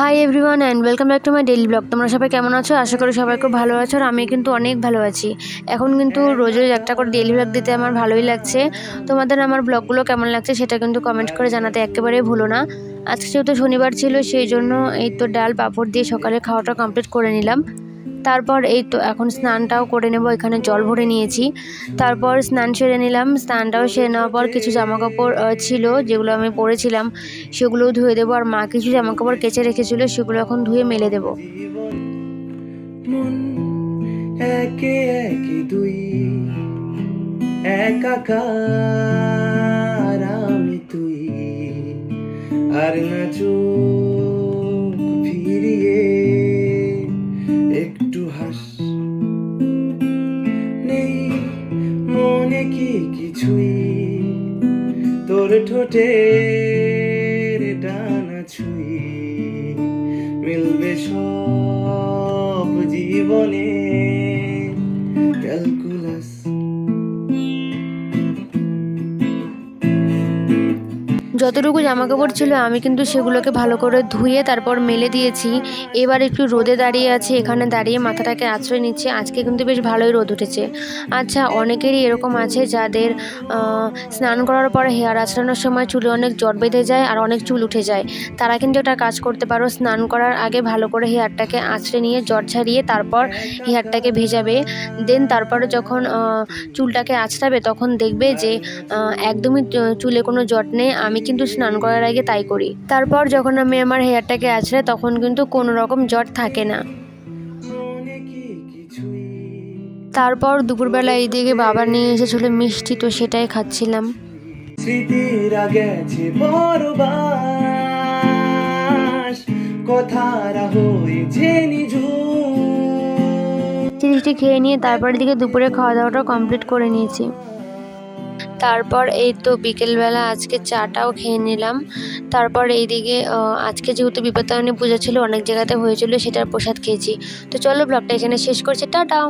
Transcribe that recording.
Hi everyone and welcome back to my daily blog তোমরা সবাই কেমন আছো? আশা করি সবাই খুব ভালো আছো আর আমি কিন্তু অনেক ভালো আছি। এখন কিন্তু রোজ রোজ একটা করে ডেলি ব্লগ দিতে আমার ভালোই লাগছে। তোমাদের আমার ব্লগগুলো কেমন লাগছে সেটা কিন্তু কমেন্ট করে জানাতে একেবারেই ভুলো না। আজকে যেহেতু শনিবার ছিল, সেই জন্য এই তো ডাল, পাঁপড় দিয়ে সকালে খাওয়াটা কমপ্লিট করে নিলাম। তারপর এই তো এখন স্নানটাও করে নেব, এখানে জল ভরে নিয়েছি। তারপর স্নান সেরে নিলাম, স্নানটাও সেরে নেওয়ার পর কিছু জামা কাপড় ছিল যেগুলো আমি পরেছিলাম, সেগুলোও ধুয়ে দেবো। আর মা কিছু জামা কাপড় কেচে রেখেছিল, সেগুলো এখন ধুয়ে মেলে দেবো। আর না একটু হাস নেই মনে কি কিছুই? তোর ঠোঁটের ডানা ছুঁই। মিলবে সব জীবনে ক্যালকুলাস যতটুকু জামা কাপড় ছিল, আমি কিন্তু সেগুলোকে ভালো করে ধুয়ে তারপর মেলে দিয়েছি। এবার একটু রোদে দাঁড়িয়ে আছি, এখানে দাঁড়িয়ে মাথাটাকে আশ্রয় নিচ্ছে। আজকে কিন্তু বেশ ভালোই রোদ উঠেছে। আচ্ছা অনেকেরই এরকম আছে যাদের স্নান করার পর হেয়ার আঁচড়ানোর সময় চুলে অনেক জট বেঁধে যায় আর অনেক চুল উঠে যায়। তারা কিন্তু একটা কাজ করতে পারো, স্নান করার আগে ভালো করে হেয়ারটাকে আঁচড়ে নিয়ে জট ছাড়িয়ে তারপর হেয়ারটাকে ভেজাবে। দেন তারপরে যখন চুলটাকে আঁচড়াবে, তখন দেখবে যে একদমই, চুলে কোনো জট নেই। আমি কিন্তু স্নান করার আগে তাই করি। তারপর যখন আমি আমার হেয়ারটাকে আঁচড়াই তখন কিন্তু কোনো রকম জট থাকে না। তারপর দুপুরবেলা এইদিকে বাবা নিয়ে এসেছিল মিষ্টি তো সেটাই খাচ্ছিলাম। মিষ্টি খেয়ে নিয়ে তারপরের দিকে দুপুরে খাওয়া দাওয়াটা কমপ্লিট করে নিয়েছি। তারপর এই তো বিকেলবেলা আজকে চাটাও খেয়ে নিলাম। তারপর এইদিকে আজকে যেহেতু বিপত্তায়নী পূজা ছিল, অনেক জায়গাতে হয়েছিল সেটার প্রসাদ খেয়েছি। তো চলো ব্লগটা এখানে শেষ করছি। টাটা!